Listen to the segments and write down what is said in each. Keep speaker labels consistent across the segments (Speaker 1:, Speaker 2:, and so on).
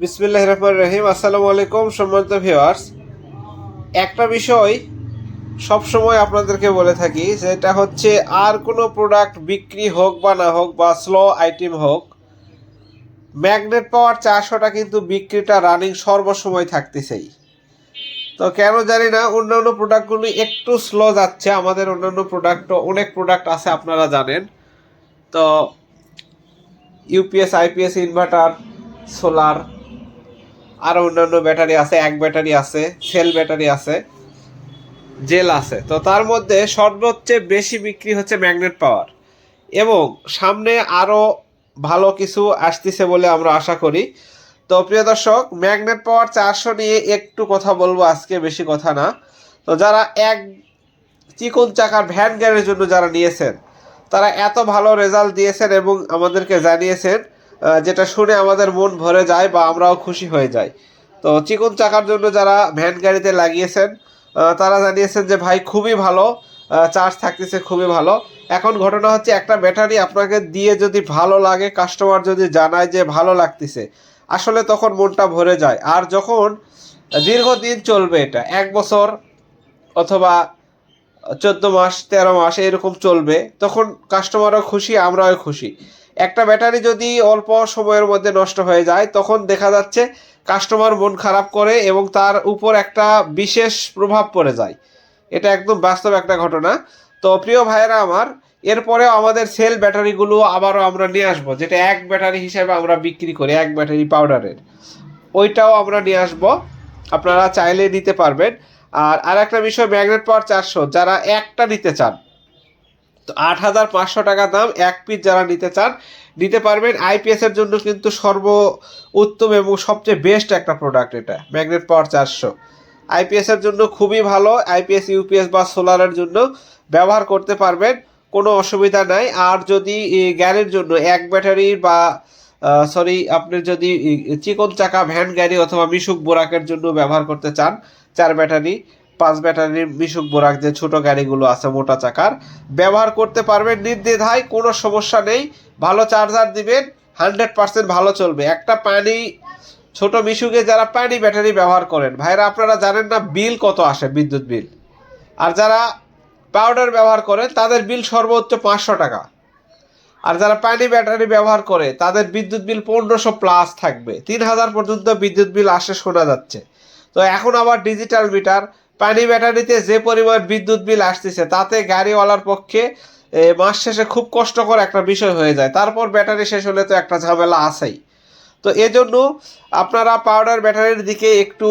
Speaker 1: বিসমিল্লাহ রহমান রহিম। আসসালামু আলাইকুম, সম্মানিত ভিউয়ার্স একটা বিষয় সব সময় আপনাদেরকে বলে থাকি যেটা হচ্ছে আর কোনো প্রোডাক্ট বিক্রি হোক বা না হোক বা স্লো আইটেম হোক ম্যাগনেট পাওয়ার চারশোটা কিন্তু বিক্রিটা রানিং সর্বসময় থাকতেছেই। তো কেন জানি না, অন্যান্য প্রোডাক্টগুলি একটু স্লো যাচ্ছে, আমাদের অন্যান্য প্রোডাক্টও অনেক প্রোডাক্ট আছে, আপনারা জানেন। তো ইউপিএস আইপিএস ইনভার্টার সোলার আরও অন্যান্য ব্যাটারি আছে, এক ব্যাটারি আছে, সেল ব্যাটারি আছে, জেল আছে। তো তার মধ্যে সর্বোচ্চ বেশি বিক্রি হচ্ছে ম্যাগনেট পাওয়ার। এবং সামনে আরও ভালো কিছু আসতেছে বলে আমরা আশা করি। তো প্রিয় দর্শক, ম্যাগনেট পাওয়ার চারশো নিয়ে একটু কথা বলব, আজকে বেশি কথা না। তো যারা এক চিকন চাকার ভ্যান গাড়ির জন্য যারা নিয়েছেন, তারা এত ভালো রেজাল্ট দিয়েছেন এবং আমাদেরকে জানিয়েছেন যেটা শুনে আমাদের মন ভরে যায় বা আমরাও খুশি হয়ে যাই। তো চিকন চাকার জন্য যারা ভ্যান গাড়িতে লাগিয়েছেন তারা জানিয়েছেন যে, ভাই, খুবই ভালো। চার্জ থাকতেছে খুবই ভালো। এখন ঘটনা হচ্ছে একটা ব্যাটারি আপনাকে দিয়ে যদি ভালো লাগে, কাস্টমার যদি জানায় যে ভালো লাগতেছে, আসলে তখন মনটা ভরে যায়। আর যখন দীর্ঘদিন চলবে এটা, এক বছর অথবা চোদ্দ মাস, তেরো মাস এরকম চলবে, তখন কাস্টমারও খুশি, আমরাও খুশি। একটা ব্যাটারি যদি অল্প সময়ের মধ্যে নষ্ট হয়ে যায়, তখন দেখা যাচ্ছে কাস্টমার মন খারাপ করে এবং তার উপর একটা বিশেষ প্রভাব পড়ে যায়। এটা একদম বাস্তব একটা ঘটনা। তো প্রিয় ভাইয়েরা আমার এরপরেও আমাদের সেল ব্যাটারিগুলো আবারও আমরা নিয়ে আসব, যেটা এক ব্যাটারি হিসেবে আমরা বিক্রি করি, এক ব্যাটারি পাউডারের ওইটাও আমরা নিয়ে আসব। আপনারা চাইলে নিতে পারবেন। আর আর একটা বিষয় ম্যাগনেট পাওয়ার চারশো, যারা একটা নিতে চান তো আট হাজার পাঁচশো টাকা দাম, এক পিস যারা নিতে চান, নিতে পারবেন। আইপিএস এর জন্য কিন্তু সর্ব উত্তম এবং সবচেয়ে বেস্ট একটা প্রোডাক্ট এটা ম্যাগনেট পাওয়ার চারশো। আইপিএস এর জন্য খুবই ভালো। আইপিএস ইউপিএস বা সোলারের জন্য ব্যবহার করতে পারবেন, কোনো অসুবিধা নাই। আর যদি গাড়ির জন্য এক ব্যাটারি বা সরি আপনি যদি চিকন চাকা ভ্যান গাড়ি অথবা মিশুক বোরাকের জন্য ব্যবহার করতে চান, চার ব্যাটারি পাঁচ ব্যাটারির মিশুক বোরাক যে ছোট গাড়িগুলো আছে, মোটা চাকার, ব্যবহার করতে পারবেন। নির্দ্বিধায় কোনো সমস্যা নেই। ভালো চার্জার দিবেন হান্ড্রেড পার্সেন্ট ভালো চলবে। একটা পানি, ছোট মিশুকে যারা পানি ব্যাটারি ব্যবহার করেন, ভাইরা আপনারা জানেন না বিল কত আসে, বিদ্যুৎ বিল? আর যারা পাউডার ব্যবহার করেন, তাদের বিল সর্বোচ্চ পাঁচশো টাকা। আর যারা পানি ব্যাটারি ব্যবহার করে, তাদের বিদ্যুৎ বিল পনেরোশো প্লাস থাকবে। তিন হাজার পর্যন্ত বিদ্যুৎ বিল আসে, শোনা যাচ্ছে। তো এখন আবার ডিজিটাল মিটার পানি ব্যাটারিতে যে পরিমাণ বিদ্যুৎ বিল আসতেছে, তাতে গাড়িওয়ালার পক্ষে মাস শেষে খুব কষ্টকর একটা বিষয় হয়ে যায়। তারপর ব্যাটারি শেষ হলে তো একটা ঝামেলা আছেই। তো এজন্য আপনারা পাউডার ব্যাটারির দিকে একটু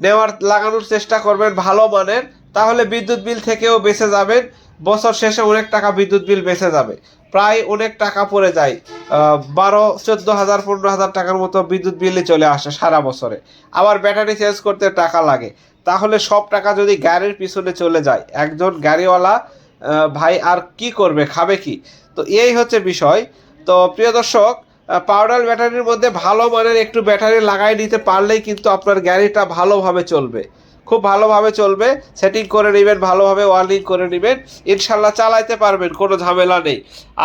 Speaker 1: নেওয়ার, লাগানোর চেষ্টা করবেন ভালো মানের। তাহলে বিদ্যুৎ বিল থেকেও বেঁচে যাবেন। বছর শেষে অনেক টাকা বিদ্যুৎ বিল বেঁচে যাবে। প্রায় অনেক টাকা পড়ে যায়। বারো, চোদ্দ হাজার, পনেরো হাজার টাকার মতো বিদ্যুৎ বিলে চলে আসে সারা বছরে। আবার ব্যাটারি চেঞ্জ করতে টাকা লাগে। তাহলে সব টাকা যদি গাড়ির পিছনে চলে যায়, একজন গাড়িওয়ালা ভাই আর কি করবে, খাবে কি? তো এই হচ্ছে বিষয়। তো প্রিয় দর্শক পাউডার ব্যাটারির মধ্যে ভালো মানের একটু ব্যাটারি লাগাই নিতে পারলেই কিন্তু আপনার গাড়িটা ভালোভাবে চলবে। খুব ভালোভাবে চলবে সেটিং করে নেবেন, ভালোভাবে ওয়ার্নিং করে নেবেন, ইনশাল্লাহ চালাইতে পারবেন, কোনো ঝামেলা নেই।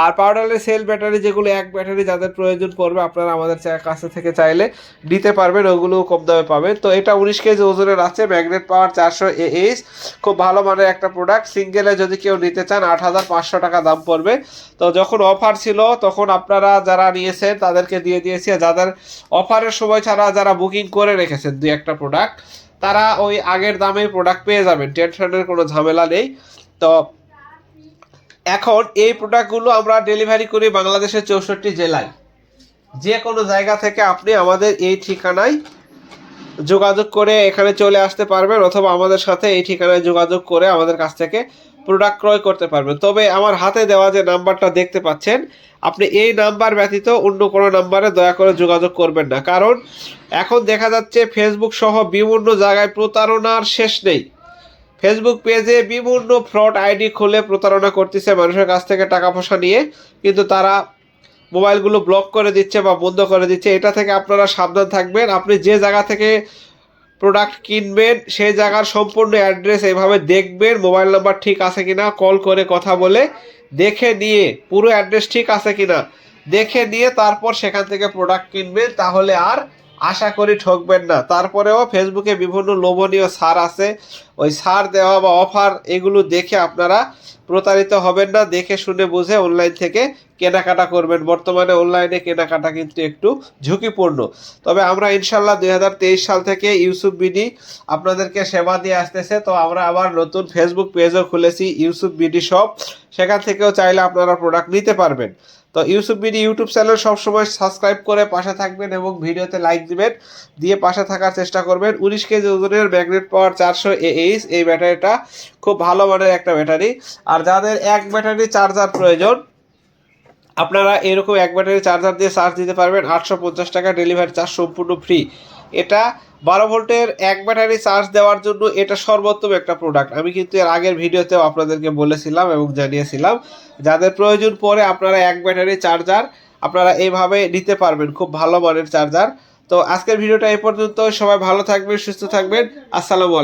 Speaker 1: আর পাউডারের সেল ব্যাটারি যেগুলো এক ব্যাটারি যাদের প্রয়োজন পড়বে, আপনারা আমাদের কাছে থেকে চাইলে নিতে পারবেন ওগুলো কম দামে পাবেন। তো এটা উনিশ কেজি ওজনের আছে ম্যাগনেট পাওয়ার চারশো এইচ খুব ভালো মানের একটা প্রোডাক্ট সিঙ্গেলে যদি কেউ নিতে চান, আট হাজার পাঁচশো টাকা দাম পড়বে। তো যখন অফার ছিল, তখন আপনারা যারা নিয়েছেন, তাদেরকে দিয়ে দিয়েছি। যাদের অফারের সময় ছাড়া, যারা বুকিং করে রেখেছেন, দুই একটা প্রোডাক্ট তারা ওই আগের দামে প্রোডাক্ট পেয়ে যাবেন টেনশনের কোনো ঝামেলা নেই। তো এখন এই প্রোডাক্টগুলো আমরা ডেলিভারি করি বাংলাদেশের চৌষট্টি জেলায়। যে কোনো জায়গা থেকে আপনি আমাদের এই ঠিকানায় যোগাযোগ করে এখানে চলে আসতে পারবেন, অথবা আমাদের সাথে এই ঠিকানায় যোগাযোগ করে আমাদের কাছ থেকে প্রোডাক্ট ক্রয় করতে পারবেন। তবে আমার হাতে দেওয়া যে নাম্বারটা দেখতে পাচ্ছেন, আপনি এই নাম্বার ব্যতীত অন্য কোনো নাম্বারে দয়া করে যোগাযোগ করবেন না। কারণ এখন দেখা যাচ্ছে ফেসবুক সহ বিভিন্ন জায়গায় প্রতারণার শেষ নেই। ফেসবুক পেজে বিভিন্ন ফ্রড আইডি খুলে প্রতারণা করতেছে মানুষের কাছ থেকে টাকা পয়সা নিয়ে, কিন্তু তারা মোবাইলগুলো ব্লক করে দিচ্ছে বা বন্ধ করে দিচ্ছে। এটা থেকে আপনারা সাবধান থাকবেন। আপনি যে জায়গা থেকে প্রোডাক্ট কিনবেন, সেই জায়গার সম্পূর্ণ অ্যাড্রেস এভাবে দেখবেন মোবাইল নাম্বার ঠিক আছে কিনা কল করে কথা বলে দেখে নিয়ে, পুরো অ্যাড্রেস ঠিক আছে কিনা, দেখে নিয়ে তারপর সেখান থেকে প্রোডাক্ট কিনবেন, তাহলে আর আশা করি ঠকবেন না। তারপরেও ফেসবুকে বিভিন্ন লোভনীয় সার আছে ওই সার দেওয়া বা অফার এগুলো দেখে আপনারা প্রতারিত হবেন না, দেখে শুনে বুঝে অনলাইন থেকে কেনাকাটা করবেন। বর্তমানে অনলাইনে কেনাকাটা কিন্তু একটু ঝুঁকিপূর্ণ। তবে আমরা ইনশাল্লাহ দুই হাজার তেইশ সাল থেকে ইউসুফ বিডি আপনাদেরকে সেবা দিয়ে আসতেছে। তো আমরা আবার নতুন ফেসবুক পেজও খুলেছি, ইউসুফ বিডি শপ সেখান থেকেও চাইলে আপনারা প্রোডাক্ট নিতে পারবেন। তো ইউসুফ বিডি ইউটিউব চ্যানেল সবসময় সাবস্ক্রাইব করে পাশে থাকবেন এবং ভিডিওতে লাইক দিবেন। দিয়ে পাশে থাকার চেষ্টা করবেন। উনিশ কেজি ওজনের ম্যাগনেট পাওয়ার চারশো এইচ এই ব্যাটারিটা খুব ভালো মানের একটা ব্যাটারি। আর যাদের এক ব্যাটারি চার্জার প্রয়োজন, আপনারা এরকম এক ব্যাটারি চার্জার দিয়ে চার্জ দিতে পারবেন আটশো পঞ্চাশ টাকা ডেলিভারি চার্জ সম্পূর্ণ ফ্রি এটা বারো ভোল্টের এক ব্যাটারি চার্জ দেওয়ার জন্য এটা সর্বোত্তম একটা প্রোডাক্ট আমি কিন্তু এর আগের ভিডিওতেও আপনাদেরকে বলেছিলাম এবং জানিয়েছিলাম, যাদের প্রয়োজন পরে আপনারা এক ব্যাটারি চার্জার আপনারা এইভাবে নিতে পারবেন, খুব ভালো মানের চার্জার তো আজকের ভিডিওটা এই পর্যন্ত সবাই ভালো থাকবেন, সুস্থ থাকবেন। আসসালামু